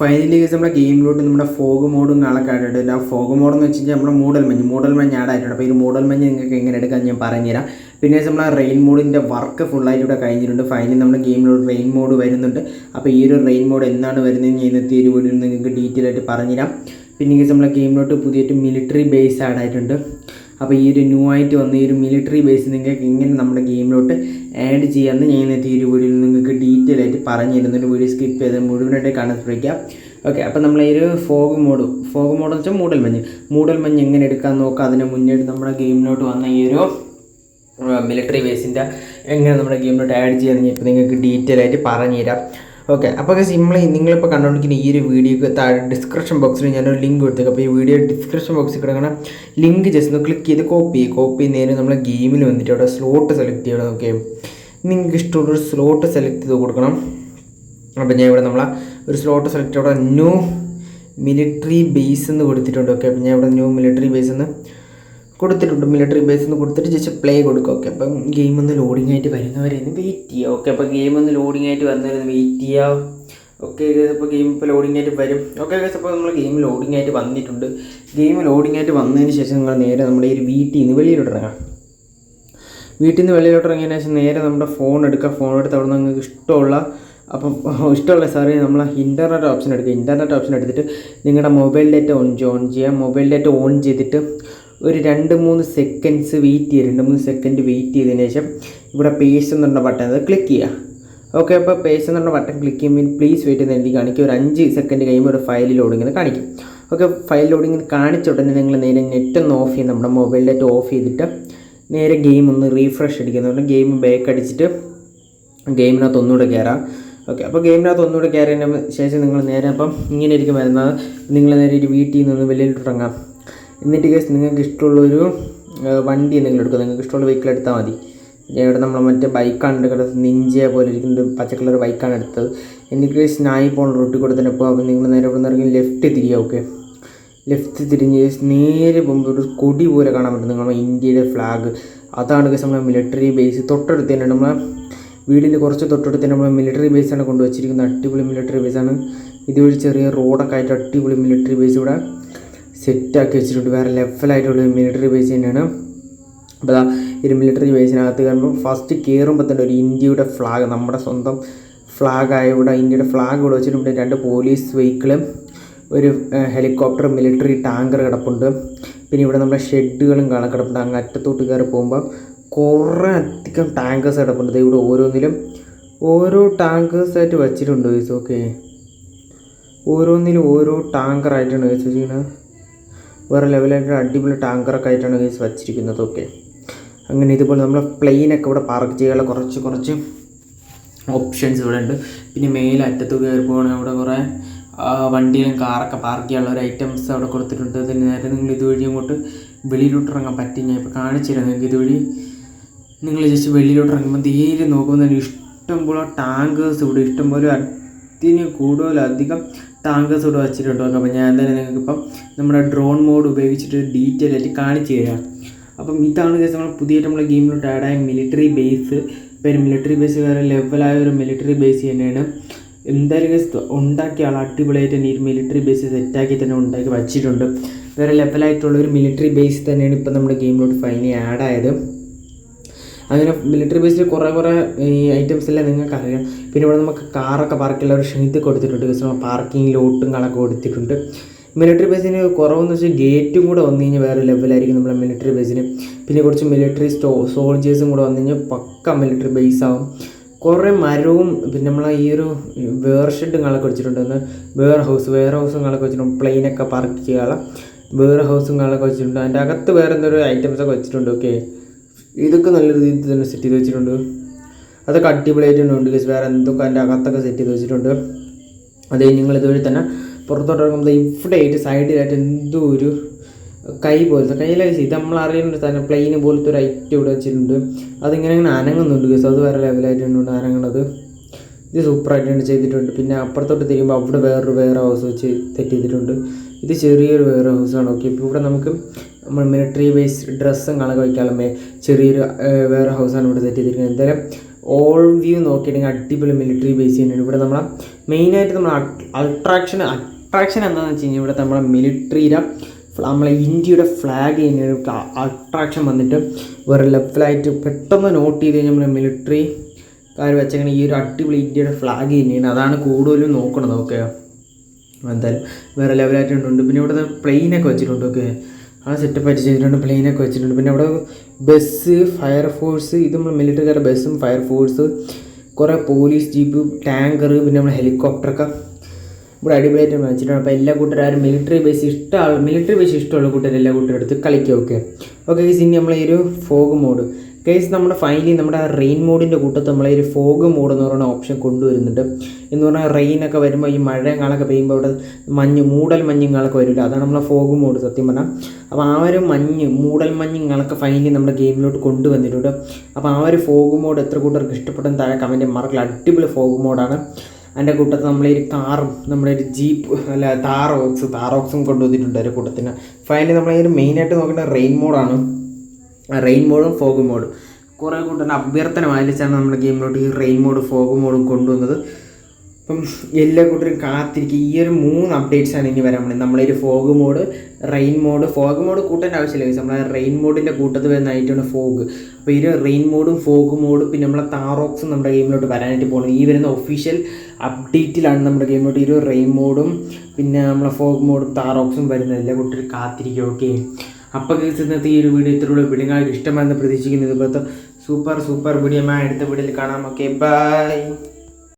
Finally നമ്മുടെ ഗെയിമിലോട്ട് നമ്മുടെ fog മോഡും നാളൊക്കെ ആയിട്ടുണ്ട്. ആ ഫോഗ് മോഡ് എന്ന് വെച്ച് കഴിഞ്ഞാൽ നമ്മുടെ മൂടൽ മഞ്ഞ് മൂടൽ മഞ്ഞ് ആഡ് ആയിട്ടുണ്ട്. അപ്പോൾ ഈ മൂടൽ മഞ്ഞ് നിങ്ങൾക്ക് എങ്ങനെ എടുക്കാൻ ഞാൻ പറഞ്ഞുതരാം. പിന്നെ നമ്മളെ റെയിൻ മോഡിന്റെ വർക്ക് ഫുള്ളായിട്ട് ഇവിടെ കഴിഞ്ഞിട്ടുണ്ട്. ഫൈനലി നമ്മുടെ ഗെയിമിലോട്ട് റെയിൻ മോഡ് വരുന്നുണ്ട്. അപ്പോൾ ഈ ഒരു റെയിൻ മോഡ് എന്താണ് വരുന്നത് ഞാൻ ഇന്നത്തെ ഒരു വീഡിയോയിൽ നിങ്ങൾക്ക് ഡീറ്റെയിൽ ആയിട്ട് പറഞ്ഞുതരാം. പിന്നെ നമ്മളെ ഗെയിമിലോട്ട് പുതിയൊരു മിലിറ്ററി ബേസ് ആഡ് ആയിട്ടുണ്ട്. അപ്പോൾ ഈ ഒരു ന്യൂ ആയിട്ട് വന്ന ഈ ഒരു മിലിറ്ററി ബേസ് നിങ്ങൾക്ക് എങ്ങനെ നമ്മുടെ ഗെയിമിലോട്ട് ആഡ് ചെയ്യാമെന്ന് ഞാൻ ഇന്നത്തെ ഈ ഒരു വീഡിയോയിൽ നിങ്ങൾക്ക് ഡീറ്റെയിൽ ആയിട്ട് പറഞ്ഞു തരുന്നുണ്ട് വീഡിയോ സ്കിപ്പ് ചെയ്ത് മുഴുവനായിട്ട് കാണാൻ ശ്രമിക്കാം ഓക്കെ അപ്പോൾ നമ്മൾ ഈ ഒരു ഫോഗ് മോഡ് ഫോഗ് മോഡ് വെച്ചാൽ മൂടൽ മഞ്ഞ്. മൂടൽ മഞ്ഞ് എങ്ങനെ എടുക്കാൻ നോക്കാം? അതിന് മുന്നേട്ട് നമ്മുടെ ഗെയിമിലോട്ട് വന്ന ഈ ഒരു മിലിറ്ററി ബേസിന്റെ എങ്ങനെ നമ്മുടെ ഗെയിമിലോട്ട് ആഡ് ചെയ്യാമെന്ന് ഇപ്പോൾ നിങ്ങൾക്ക് ഡീറ്റെയിൽ ആയിട്ട് പറഞ്ഞു തരാം ഓക്കെ അപ്പോൾ സിമ്പിൾ നിങ്ങളിപ്പോൾ കണ്ടുകൊണ്ടിരിക്കുന്ന ഈ ഒരു വീഡിയോക്ക് താഴെ ഡിസ്ക്രിപ്ഷൻ ബോക്സിൽ ഞാനൊരു ലിങ്ക് കൊടുത്തേക്കും. അപ്പോൾ ഈ വീഡിയോ ഡിസ്ക്രിപ്ഷൻ ബോക്സിൽ കിടക്കുന്ന ലിങ്ക് ജസ്റ്റ് ഒന്ന് ക്ലിക്ക് ചെയ്ത് കോപ്പി കോപ്പി നേരെ നമ്മൾ ഗെയിമിൽ വന്നിട്ട് അവിടെ സ്ലോട്ട് സെലക്ട് ചെയ്യണം ഓക്കെ നിങ്ങൾക്ക് ഇഷ്ടമുള്ളൊരു സ്ലോട്ട് സെലക്ട് ചെയ്ത് കൊടുക്കണം. അപ്പോൾ ഞാൻ ഇവിടെ നമ്മളെ ഒരു സ്ലോട്ട് സെലക്ട് അവിടെ ന്യൂ മിലിറ്ററി ബേസ് എന്ന് കൊടുത്തിട്ടുണ്ട് ഓക്കെ അപ്പോൾ ഞാൻ ഇവിടെ ന്യൂ മിലിറ്ററി ബേസ് എന്ന് കൊടുത്തിട്ടുണ്ട്. മിലിറ്ററി ബേസ് നിന്ന് കൊടുത്തിട്ട് ജസ്റ്റ് പ്ലേ കൊടുക്കുക ഓക്കെ അപ്പം ഗെയിം ഒന്ന് ലോഡിംഗ് ആയിട്ട് വരുന്നവരെ ഒന്ന് വെയിറ്റ് ചെയ്യുക ഓക്കെ അപ്പോൾ ഗെയിം ഒന്ന് ലോഡിംഗ് ആയിട്ട് വരുന്നവരെ വെയിറ്റ് ചെയ്യുക ഓക്കെ അപ്പോൾ ഗെയിം ഇപ്പോൾ ലോഡിംഗ് ആയിട്ട് വരും. ഓക്കെ ഗേസ് അപ്പോൾ നമ്മൾ ഗെയിം ലോഡിംഗ് ആയിട്ട് വന്നിട്ടുണ്ട്. ഗെയിം ലോഡിംഗ് ആയിട്ട് വന്നതിന് ശേഷം നിങ്ങൾ നേരെ നമ്മുടെ ഈ വീട്ടിൽ നിന്ന് വെളിയിലോട്ട് ഇറങ്ങാം. വീട്ടിൽ നിന്ന് വെളിയിലോട്ട് ഇറങ്ങിയതിന് ശേഷം നേരെ നമ്മുടെ ഫോൺ എടുക്കുക ഫോൺ എടുത്ത് അവിടെ നിന്ന് നിങ്ങൾക്ക് ഇഷ്ടമുള്ള അപ്പം ഇഷ്ടമുള്ള സാറി നമ്മൾ ഇന്റർനെറ്റ് ഓപ്ഷൻ എടുക്കുക ഇന്റർനെറ്റ് ഓപ്ഷൻ എടുത്തിട്ട് നിങ്ങളുടെ മൊബൈൽ ഡാറ്റ ഓൺ ഓൺ ചെയ്യുക മൊബൈൽ ഡാറ്റ ഓൺ ചെയ്തിട്ട് ഒരു രണ്ട് മൂന്ന് സെക്കൻഡ്സ് വെയിറ്റ് ചെയ്യുക രണ്ട് മൂന്ന് സെക്കൻഡ് വെയിറ്റ് ചെയ്തതിന് ശേഷം ഇവിടെ പേസ് എന്നുള്ള ബട്ടൺ അത് ക്ലിക്ക് ചെയ്യുക ഓക്കെ അപ്പോൾ പേസ് എന്നുള്ള ബട്ടൺ ക്ലിക്ക് ചെയ്യുമ്പോൾ പ്ലീസ് വെയിറ്റ് ചെയ്ത് എനിക്ക് കാണിക്കും. ഒരു അഞ്ച് സെക്കൻഡ് കഴിയുമ്പോൾ ഒരു ഫയൽ ലോഡിങ് കാണിക്കും. ഓക്കെ ഫയൽ ലോഡിങ് കാണിച്ച ഉടനെ നിങ്ങൾ നേരെ നെറ്റ് ഒന്ന് ഓഫ് ചെയ്യും നമ്മുടെ മൊബൈൽ ഡാറ്റ ഓഫ് ചെയ്തിട്ട് നേരെ ഗെയിം ഒന്ന് റീഫ്രഷ് അടിക്കുന്നുണ്ട് ഗെയിം ബാക്ക് അടിച്ചിട്ട് ഗെയിമിനകത്ത് ഒന്നുകൂടെ കയറാം ഓക്കെ അപ്പോൾ ഗെയിമിനകത്ത് ഒന്നുകൂടെ കയറിയതിന് ശേഷം നിങ്ങൾ നേരെ അപ്പം ഇങ്ങനെ ആയിരിക്കും വരുന്നത് നിങ്ങൾ നേരെ ഒരു വീട്ടിൽ നിന്ന് വെളിയിലോട്ട് ഇറങ്ങാം. എന്നിട്ട് കേസ് നിങ്ങൾക്ക് ഇഷ്ടമുള്ളൊരു വണ്ടി എന്തെങ്കിലും എടുക്കുക. നിങ്ങൾക്ക് ഇഷ്ടമുള്ള വെഹിക്കിൾ എടുത്താൽ മതി. ഇവിടെ നമ്മൾ മറ്റേ ബൈക്കാണ് എടുക്കുന്നത് നിഞ്ചയെ പോലെ ഇരിക്കുന്നത് പച്ച ബൈക്കാണ് എടുത്തത്. എന്നിട്ട് കേസ് നായി പോകുന്ന റൂട്ടിൽ കൂടെ തന്നെ അപ്പോൾ നിങ്ങൾ നേരെ ഇവിടെ നിന്ന് ലെഫ്റ്റ് തിരിയുക ഓക്കെ ലെഫ്റ്റ് തിരിഞ്ഞ് നേരെ പോകുമ്പോൾ ഒരു കൊടി പോലെ കാണാൻ പറ്റും. നമ്മുടെ ഇന്ത്യയുടെ ഫ്ലാഗ് അതാണ് കേസ് നമ്മളെ മിലിറ്ററി ബേസ് തൊട്ടടുത്ത് തന്നെ നമ്മൾ വീടിന്റെ കുറച്ച് തൊട്ടടുത്ത് തന്നെ നമ്മൾ മിലിറ്ററി ബേസാണ് കൊണ്ടുവച്ചിരിക്കുന്നത്. അടിപൊളി മിലിറ്ററി ബേസാണ് ഇതുവഴി ചെറിയ റോഡൊക്കെ ആയിട്ട് അടിപൊളി മിലിറ്ററി ബേസ് ഇവിടെ. സെറ്റാക്കി വെച്ചിട്ടുണ്ട്. വേറെ ലെവലായിട്ടുള്ള മിലിറ്ററി ബേസ് തന്നെയാണ്. അപ്പോൾ ഒരു മിലിറ്ററി ബേസിനകത്ത് കയറുമ്പോൾ ഫസ്റ്റ് കയറുമ്പോൾ തന്നെ ഒരു ഇന്ത്യയുടെ ഫ്ലാഗ് നമ്മുടെ സ്വന്തം ഫ്ലാഗായ ഇവിടെ ഇന്ത്യയുടെ ഫ്ലാഗ് ഇവിടെ വെച്ചിട്ടുണ്ട്. രണ്ട് പോലീസ് വെഹിക്കിളും ഒരു ഹെലികോപ്റ്റർ മിലിറ്ററി ടാങ്കർ കിടപ്പുണ്ട്. പിന്നെ ഇവിടെ നമ്മുടെ ഷെഡുകളും കാണാൻ കിടപ്പുണ്ട്. അങ്ങ് അറ്റത്തോട്ട് കയറി പോകുമ്പോൾ കുറേ അധികം ടാങ്കേഴ്സ് കിടപ്പുണ്ട്. ഇവിടെ ഓരോന്നിലും ഓരോ ടാങ്കേഴ്സായിട്ട് വെച്ചിട്ടുണ്ട്. ഓക്കെ. ഓരോന്നിലും ഓരോ ടാങ്കറായിട്ടാണ് വെച്ചിരിക്കുന്നത് വേറെ ലെവലായിട്ട് അടിപൊളി ടാങ്കറൊക്കെ ആയിട്ടാണ് ഗൈസ് വച്ചിരിക്കുന്നത്. ഓക്കെ അങ്ങനെ ഇതുപോലെ നമ്മൾ പ്ലെയിനൊക്കെ ഇവിടെ പാർക്ക് ചെയ്യാനുള്ള കുറച്ച് കുറച്ച് ഓപ്ഷൻസ് ഇവിടെ ഉണ്ട്. പിന്നെ മേലെ അറ്റത്ത് കയറി അവിടെ കുറേ വണ്ടിയിലും കാറൊക്കെ പാർക്ക് ചെയ്യാനുള്ള ഒരു ഐറ്റംസ് അവിടെ കൊടുത്തിട്ടുണ്ട്. അതിന് നേരെ നിങ്ങൾ ഇതുവഴി അങ്ങോട്ട് വെളിയിലോട്ട് ഇറങ്ങാൻ പറ്റും. ഞാൻ ഇപ്പോൾ കാണിച്ചിരുന്നു നിങ്ങൾക്ക് ഇതുവഴി. നിങ്ങൾ ജസ്റ്റ് വെളിയിലോട്ട് ഇറങ്ങുമ്പോൾ തീരെ നോക്കുമ്പോൾ തന്നെ ഇഷ്ടംപോലെ ടാങ്കേഴ്സ് ഇവിടെ. ഇഷ്ടംപോലെ അതിന് കൂടുതലധികം ടാങ്കേഴ്സ് ഇവിടെ വെച്ചിട്ടുണ്ട് അപ്പോൾ ഞാൻ തന്നെ നിങ്ങൾക്ക് ഇപ്പം നമ്മുടെ ഡ്രോൺ മോഡ് ഉപയോഗിച്ചിട്ട് ഡീറ്റെയിൽ ആയിട്ട് കാണിച്ചു തരാം. അപ്പം ഇതാണ് കേസ് നമ്മൾ പുതിയതായിട്ട് നമ്മുടെ ഗെയിമിലോട്ട് ആഡ് ആയ മിലിറ്ററി ബേസ് ഇപ്പോൾ മിലിറ്ററി ബേസ് വേറെ ലെവലായ ഒരു മിലിറ്ററി ബേസ് തന്നെയാണ്. എന്തായാലും കേസ് ഉണ്ടാക്കിയ ആൾ അടിപൊളിയായിട്ട് തന്നെ ഈ മിലിറ്ററി ബേസ് സെറ്റാക്കി തന്നെ ഉണ്ടാക്കി വച്ചിട്ടുണ്ട്. വേറെ ലെവലായിട്ടുള്ള ഒരു മിലിറ്ററി ബേസ് തന്നെയാണ് ഇപ്പം നമ്മുടെ ഗെയിമിലോട്ട് ഫൈനലി ആഡ് ആയത്. അങ്ങനെ മിലിറ്ററി ബേസിൽ കുറേ കുറേ ഈ ഐറ്റംസ് എല്ലാം നിങ്ങൾക്ക് അറിയാം പിന്നെ ഇവിടെ നമുക്ക് കാറൊക്കെ പാർക്ക് ചെയ്യാൻ ഒരു ഷെയ്ത്ത് കൊടുത്തിട്ടുണ്ട്. നമ്മൾ പാർക്കിംഗ് ലോട്ടും കളൊക്കെ കൊടുത്തിട്ടുണ്ട്. മിലിറ്ററി ബേസിന് കുറവെന്ന് വെച്ചാൽ ഗേറ്റും കൂടെ വന്നു കഴിഞ്ഞാൽ വേറെ ലെവലായിരിക്കും നമ്മുടെ മിലിറ്ററി ബേസിന് പിന്നെ കുറച്ച് മിലിറ്ററി സ്റ്റോ സോൾജേഴ്സും കൂടെ വന്നു കഴിഞ്ഞാൽ പക്ക മിലിറ്ററി ബേസ് ആവും. കുറേ മരവും പിന്നെ നമ്മളെ ഈ ഒരു വേർ ഷെഡും കളൊക്കെ വെച്ചിട്ടുണ്ട്. വേർ ഹൗസ് വേർ ഹൗസും കളൊക്കെ വെച്ചിട്ടുണ്ട്. പ്ലെയിനൊക്കെ പാർക്ക് ചെയ്യാനുള്ള വേർ ഹൗസും കളൊക്കെ വെച്ചിട്ടുണ്ട്. അതിന്റെ അകത്ത് വേറെ എന്തൊരു ഐറ്റംസൊക്കെ വെച്ചിട്ടുണ്ട്. ഓക്കെ ഇതൊക്കെ നല്ല രീതിയിൽ തന്നെ സെറ്റ് ചെയ്ത് വെച്ചിട്ടുണ്ട്. അതൊക്കെ അടിപൊളിയായിട്ടുണ്ട് ഗസ് വേറെ എന്തൊക്കെ അതിന്റെ അകത്തൊക്കെ സെറ്റ് ചെയ്ത് വെച്ചിട്ടുണ്ട്. അതേ നിങ്ങൾ ഇതുവഴി തന്നെ പുറത്തോട്ട് ഇറങ്ങുമ്പോൾ ഇവിടെ ആയിട്ട് സൈഡിലായിട്ട് എന്തോ ഒരു കൈ പോലത്തെ കയ്യിലൊക്കെ ഇത് നമ്മൾ അറിയുന്നുണ്ട് തന്നെ പ്ലെയിന് പോലത്തെ ഒരു ഐറ്റം ഇവിടെ വെച്ചിട്ടുണ്ട്. അതിങ്ങനെ ഇങ്ങനെ അനങ്ങുന്നുണ്ട് ഗസ് അത് വേറെ ലെവലായിട്ടുണ്ട് അനങ്ങണത്. ഇത് സൂപ്പറായിട്ടുണ്ട് ചെയ്തിട്ടുണ്ട്. പിന്നെ അപ്പുറത്തോട്ട് തിരിയുമ്പോൾ അവിടെ വേറൊരു വെയർ ഹൗസ് വെച്ച് സെറ്റ് ചെയ്തിട്ടുണ്ട്. ഇത് ചെറിയൊരു വെയർ ഹൗസാണ് ഓക്കെ ഇപ്പോൾ ഇവിടെ നമുക്ക് നമ്മൾ മിലിറ്ററി ബേസ് ഡ്രസ്സും കാണുക വയ്ക്കാനുള്ള ചെറിയൊരു വേറെ ഹൗസാണ് ഇവിടെ സെറ്റ് ചെയ്തിരിക്കുന്നത്. എന്തായാലും ഓൾ വ്യൂ നോക്കിയിട്ടുണ്ടെങ്കിൽ അടിപൊളി മിലിറ്ററി ബേസ് തന്നെയാണ്. ഇവിടെ നമ്മളെ മെയിനായിട്ട് നമ്മൾ അട്രാക്ഷൻ അട്രാക്ഷൻ എന്താണെന്ന് വെച്ച് കഴിഞ്ഞാൽ ഇവിടെ നമ്മളെ മിലിറ്ററിയുടെ നമ്മളെ ഇന്ത്യയുടെ ഫ്ലാഗ് കഴിഞ്ഞ അട്രാക്ഷൻ വന്നിട്ട് വേറെ ലെവലായിട്ട് പെട്ടെന്ന് നോട്ട് ചെയ്ത് കഴിഞ്ഞാൽ നമ്മുടെ മിലിറ്ററി കാർ വെച്ചങ്ങനെ ഈ ഒരു അടിപൊളി ഇന്ത്യയുടെ ഫ്ലാഗ് തന്നെയാണ്. അതാണ് കൂടുതലും നോക്കണത്. ഓക്കെ? എന്തായാലും വേറെ ലെവലായിട്ടുണ്ട് പിന്നെ ഇവിടെ പ്ലെയിനൊക്കെ വെച്ചിട്ടുണ്ട്. ഓക്കെ? ആ സെറ്റപ്പ് ആയിട്ട് ചെയ്തിട്ടുണ്ട് പ്ലെയിനൊക്കെ വെച്ചിട്ടുണ്ട്. പിന്നെ അവിടെ ബസ് ഫയർ ഫോഴ്സ് ഇത് നമ്മൾ മിലിറ്ററിക്കാരുടെ ബസ്സും ഫയർ ഫോഴ്സ് കുറേ പോലീസ് ജീപ്പ് ടാങ്കർ പിന്നെ നമ്മൾ ഹെലികോപ്റ്ററൊക്കെ ഇവിടെ അടിപൊളിയായിട്ട് വെച്ചിട്ടുണ്ട്. അപ്പോൾ എല്ലാ കൂട്ടരും മിലിറ്ററി ബേസ് ഇഷ്ടമുള്ള മിലിറ്ററി ബേസ് ഇഷ്ടമുള്ള കൂട്ടർ എല്ലാ കൂട്ടരും എടുത്ത് കളിക്കുക ഓക്കെ ഓക്കെ ഇനി നമ്മളെ ഈ ഒരു ഫോഗ് മോഡ് ഗൈസ് നമ്മുടെ ഫൈനലി നമ്മുടെ ആ റെയിൻ മോഡിന്റെ കൂട്ടത്ത് നമ്മളെ ഒരു ഫോഗ് മോഡ് എന്ന് പറയുന്ന ഓപ്ഷൻ കൊണ്ടുവരുന്നുണ്ട്. എന്ന് പറഞ്ഞാൽ റെയിനൊക്കെ വരുമ്പോൾ ഈ മഴങ്ങളൊക്കെ പെയ്യുമ്പോൾ അവിടെ മഞ്ഞ് മൂടൽ മഞ്ഞുങ്ങളൊക്കെ വരില്ല? അതാണ് നമ്മളെ ഫോഗ് മോഡ് സത്യം പറഞ്ഞാൽ. അപ്പോൾ ആ ഒരു മഞ്ഞ് മൂടൽ മഞ്ഞുങ്ങളൊക്കെ ഫൈനലി നമ്മുടെ ഗെയിമിലോട്ട് കൊണ്ടുവന്നിട്ടുണ്ട്. അപ്പോൾ ആ ഒരു ഫോഗ് മോഡ് എത്ര കൂട്ടർക്ക് ഇഷ്ടപ്പെട്ടെന്ന് താഴെ കമന്റ് മറക്കില്ല അടിപൊളി ഫോഗ് മോഡാണ് അതിന്റെ കൂട്ടത്തിൽ നമ്മളെ ഒരു കാറും നമ്മുടെ ഒരു ജീപ്പ് അല്ല താറോക്സ് താറോക്സും കൊണ്ടുവന്നിട്ടുണ്ട് ഒരു കൂട്ടത്തിന്. ഫൈനലി നമ്മളെ ഒരു മെയിനായിട്ട് നോക്കേണ്ട റെയിൻ മോഡാണ് റെയിൻ മോഡും ഫോഗ് മോഡും കുറേ കൂട്ടം അഭ്യർത്ഥന പാലിച്ചാണ് നമ്മുടെ ഗെയിമിലോട്ട് ഈ റെയിൻ മോഡ് ഫോഗ് മോഡും കൊണ്ടുവന്നത്? അപ്പം എല്ലാ കൂട്ടരും കാത്തിരിക്കുക ഈ ഒരു മൂന്ന് അപ്ഡേറ്റ്സ് ആണ് ഇനി വരാൻ വേണ്ടി നമ്മളെ ഒരു fog mode rain mode fog mode കൂട്ടേണ്ട ആവശ്യമില്ല. നമ്മളെ റെയിൻ മോഡിന്റെ കൂട്ടത്തിൽ വരുന്നതായിട്ടാണ് ഫോഗ് അപ്പോൾ ഈ റെയിൻ മോഡും ഫോഗ് മോഡും പിന്നെ നമ്മളെ താറോക്സും നമ്മുടെ ഗെയിമിലോട്ട് വരാനായിട്ട് പോകുന്നത്. ഈ വരുന്ന ഒഫീഷ്യൽ അപ്ഡേറ്റിലാണ് നമ്മുടെ ഗെയിമിലോട്ട് ഈ ഒരു റെയിൻ മോഡും പിന്നെ നമ്മളെ ഫോഗ് മോഡും താറോക്സും വരുന്നത്. എല്ലാ കൂട്ടരും കാത്തിരിക്കുക ഓക്കെ അപ്പോൾ കേസ് ഈ ഒരു വീഡിയോ ഇത്രയുള്ള. വീഡിയോ നിങ്ങൾക്ക് ഇഷ്ടമാണെന്ന് പ്രതീക്ഷിക്കുന്നു. ഇതുപോലത്തെ സൂപ്പർ സൂപ്പർ വീഡിയോ മാ അടുത്ത വീഡിയോയിൽ കാണാം. Okay bye